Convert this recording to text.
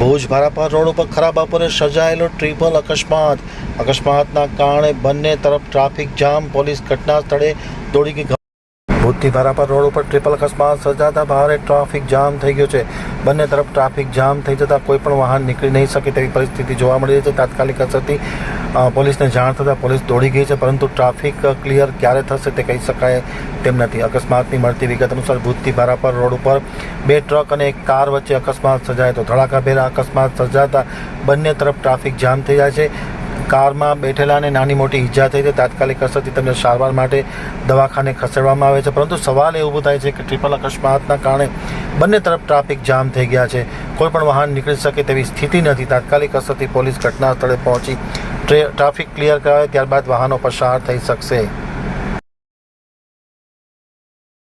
Bhuj Bharapar road ઉપર ખરાબ બપોરે સર્જાયેલો ટ્રિપલ અકસ્માત. અકસ્માતના કારણે બંને તરફ ટ્રાફિક જામ. પોલીસ ઘટના સ્થળે દોડી ગઈ. ભૂતથી ભારાપર રોડ ઉપર ટ્રિપલ અકસ્માત સર્જાતા ભારે ટ્રાફિક જામ થઈ ગયો છે. બંને તરફ ટ્રાફિક જામ થઈ જતાં કોઈ પણ વાહન નીકળી નહીં શકે તેવી પરિસ્થિતિ જોવા મળી રહી છે. તાત્કાલિક અસરથી પોલીસને જાણ થતાં પોલીસ દોડી ગઈ છે, પરંતુ ટ્રાફિક ક્લિયર ક્યારે થશે તે કહી શકાય તેમ નથી. અકસ્માતની મળતી વિગત અનુસાર ભૂતથી ભારાપર રોડ ઉપર બે ટ્રક અને એક કાર વચ્ચે અકસ્માત સર્જાયો તો ધડાકાભેરા અકસ્માત સર્જાતા બંને તરફ ટ્રાફિક જામ થઈ જાય છે. કારમાં બેઠેલાને નાની મોટી ઈજા થઈ છે. તાત્કાલિક અસરથી તેમને સારવાર માટે દવાખાને ખસેડવામાં આવે છે. પરંતુ સવાલ એ ઊભો થાય છે કે ટ્રિપલ અકસ્માતના કારણે બંને તરફ ટ્રાફિક જામ થઈ ગયા છે. કોઈ પણ વાહન નીકળી શકે તેવી સ્થિતિ નથી. તાત્કાલિક અસરથી પોલીસ ઘટના સ્થળે પહોંચી ટ્રે- ટ્રાફિક ક્લિયર કરાવે, ત્યારબાદ વાહનો પસાર થઈ શકશે.